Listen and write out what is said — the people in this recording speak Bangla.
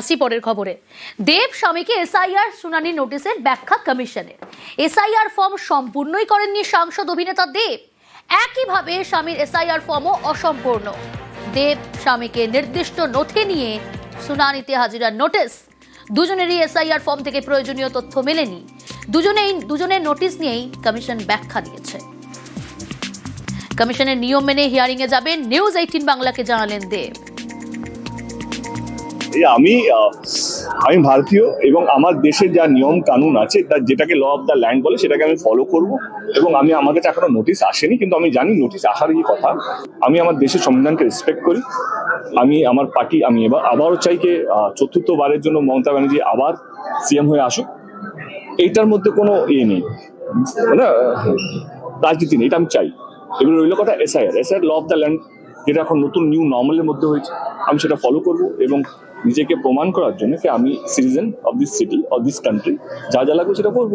আসি পরের খবরে। দেব স্বামীকে এসআইআর শুনানি নোটিশের ব্যাখ্যা কমিশনের। এসআইআর ফর্ম সম্পূর্ণই করেননি সাংসদ অভিনেতা দেব। একইভাবে স্বামীর এসআইআর ফর্মও অসম্পূর্ণ। দেব স্বামীকে নির্দিষ্ট নথি নিয়ে শুনানিতে হাজিরার নোটিশ। দুজনেরই এসআইআর ফর্ম থেকে প্রয়োজনীয় তথ্য মেলেনি। দুজনেই, দুজনের নোটিশ নিয়েই কমিশন ব্যাখ্যা দিয়েছে। কমিশনের নিয়ম মেনে হিয়ারিংয়ে যাবেন নিউজ এইটিন বাংলাকে জানালেন দেব। আমি আমি ভারতীয় এবং আমার দেশের যা নিয়ম কানুন আছে তা যেটাকে ল অফ দ্য ল্যান্ড বলে সেটাকে আমি ফলো করব। এবং আমি আমার কাছে এখনও নোটিশ আসেনি কিন্তু আমি জানি নোটিশ আসার কি কথা। আমি আমার দেশের সংবিধানকে রেসপেক্ট করি। আমি আমার পার্টি আমি এবার আবারও চাইকে আহ, চতুর্থবারের জন্য মমতা ব্যানার্জি আবার সিএম হয়ে আসুক। এইটার মধ্যে কোনো ইয়ে নেই। মানে রাজনীতি নেই এটা আমি চাই। এবার রইল কথা SIR SIR law of the land যেটা এখন নতুন নিউ নর্মালের মধ্যে হয়েছে আমি সেটা ফলো করব এবং নিজেকে প্রমাণ করার জন্য যে আমি citizen of this city of this country যা যা লাগবে সেটা করব।